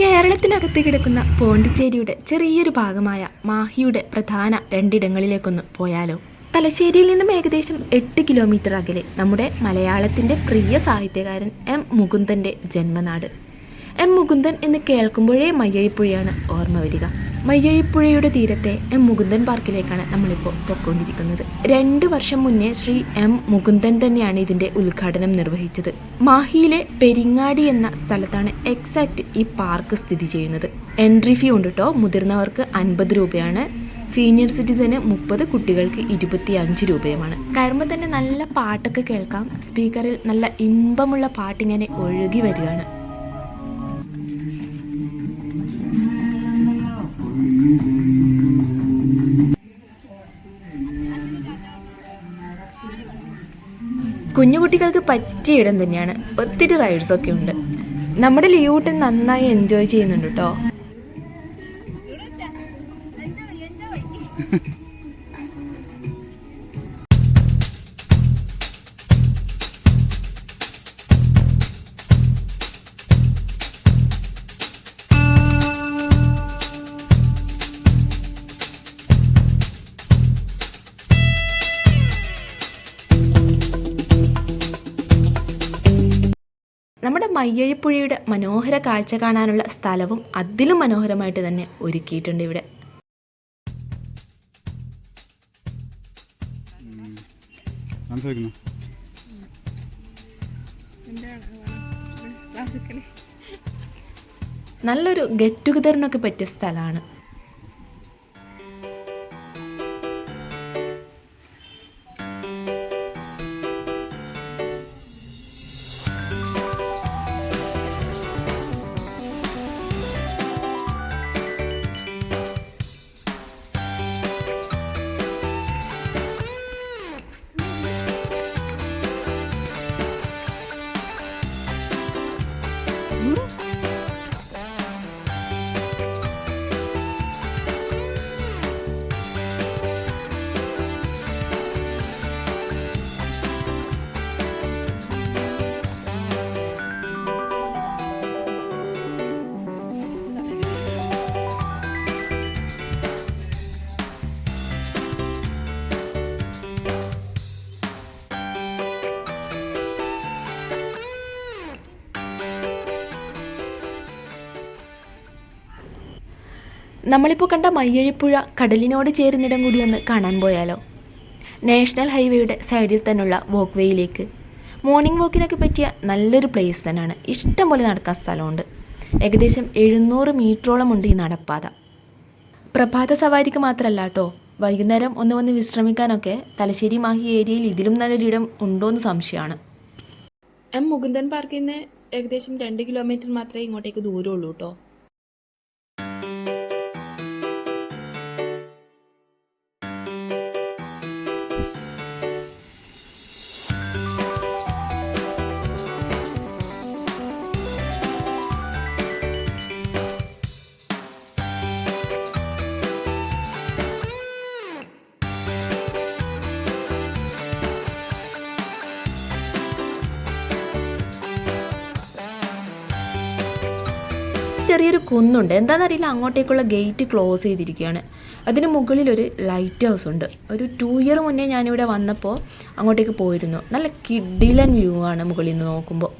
കേരളത്തിനകത്ത് കിടക്കുന്ന പോണ്ടിച്ചേരിയുടെ ചെറിയൊരു ഭാഗമായ മാഹിയുടെ പ്രധാന രണ്ടിടങ്ങളിലേക്കൊന്ന് പോയാലോ? തലശ്ശേരിയിൽ നിന്നും ഏകദേശം എട്ട് കിലോമീറ്റർ അകലെ നമ്മുടെ മലയാളത്തിന്റെ പ്രിയ സാഹിത്യകാരൻ എം മുകുന്ദന്റെ ജന്മനാട്. എം മുകുന്ദൻ എന്ന് കേൾക്കുമ്പോഴേ മയ്യഴിപ്പുഴയാണ് ഓർമ്മ വരിക. മയ്യഴിപ്പുഴയുടെ തീരത്തെ എം മുകുന്ദൻ പാർക്കിലേക്കാണ് നമ്മളിപ്പോൾ പൊക്കോണ്ടിരിക്കുന്നത്. രണ്ട് വർഷം മുന്നേ ശ്രീ എം മുകുന്ദൻ തന്നെയാണ് ഇതിന്റെ ഉദ്ഘാടനം നിർവഹിച്ചത്. മാഹിയിലെ പെരിങ്ങാടി എന്ന സ്ഥലത്താണ് എക്സാക്ട് ഈ പാർക്ക് സ്ഥിതി ചെയ്യുന്നത്. എൻട്രി ഫീ ഉണ്ട് കേട്ടോ മുതിർന്നവർക്ക് അൻപത് രൂപയാണ്. സീനിയർ സിറ്റിസന് മുപ്പത് കുട്ടികൾക്ക് ഇരുപത്തി അഞ്ച് രൂപയുമാണ്. കയറുമ്പോൾ തന്നെ നല്ല പാട്ടൊക്കെ കേൾക്കാം. സ്പീക്കറിൽ നല്ല ഇമ്പമുള്ള പാട്ടിങ്ങനെ ഒഴുകി വരികയാണ്. കുഞ്ഞുകുട്ടികൾക്ക് പറ്റിയ ഇടം തന്നെയാണ്. ഒത്തിരി റൈഡ്സ് ഒക്കെ ഉണ്ട്. നമ്മുടെ ലീവൂട്ടൻ നന്നായി എൻജോയ് ചെയ്യുന്നുണ്ട് കേട്ടോ നമ്മുടെ മയ്യഴിപ്പുഴയുടെ മനോഹര കാഴ്ച കാണാനുള്ള സ്ഥലവും അതിലും മനോഹരമായിട്ട് തന്നെ ഒരുക്കിയിട്ടുണ്ട് ഇവിടെ നല്ലൊരു ഗെറ്റ് ടുഗദറിനൊക്കെ പറ്റിയ സ്ഥലമാണ് Hmm? നമ്മളിപ്പോൾ കണ്ട മയ്യഴിപ്പുഴ കടലിനോട് ചേരുന്നിടം കൂടി ഒന്ന് കാണാൻ പോയാലോ? നാഷണൽ ഹൈവേയുടെ സൈഡിൽ തന്നെയുള്ള വോക്ക് വേയിലേക്ക് മോർണിംഗ് വോക്കിനൊക്കെ പറ്റിയ നല്ലൊരു പ്ലേസ് തന്നെയാണ്. ഇഷ്ടംപോലെ നടക്കാൻ സ്ഥലമുണ്ട്. ഏകദേശം എഴുന്നൂറ് മീറ്ററോളം ഉണ്ട് ഈ നടപ്പാത. പ്രഭാത സവാരിക്ക് മാത്രമല്ല കേട്ടോ വൈകുന്നേരം ഒന്ന് വന്ന് വിശ്രമിക്കാനൊക്കെ തലശ്ശേരി മാഹി ഏരിയയിൽ ഇതിലും നല്ലൊരിടം ഉണ്ടോ എന്ന് സംശയമാണ്. എം മുകുന്ദൻ പാർക്കിൽ നിന്ന് ഏകദേശം രണ്ട് കിലോമീറ്റർ മാത്രമേ ഇങ്ങോട്ടേക്ക് ദൂരമുള്ളൂ കേട്ടോ ചെറിയൊരു കുന്നുണ്ട്. എന്താണെന്നറിയില്ല അങ്ങോട്ടേക്കുള്ള ഗേറ്റ് ക്ലോസ് ചെയ്തിരിക്കുകയാണ്. അതിന് മുകളിൽ ഒരു ലൈറ്റ് ഹൗസ് ഉണ്ട്. ഒരു ടു ഇയർ മുന്നേ ഞാനിവിടെ വന്നപ്പോൾ അങ്ങോട്ടേക്ക് പോയിരുന്നു. നല്ല കിഡിലൻ വ്യൂ ആണ് മുകളിൽ നിന്ന് നോക്കുമ്പോൾ.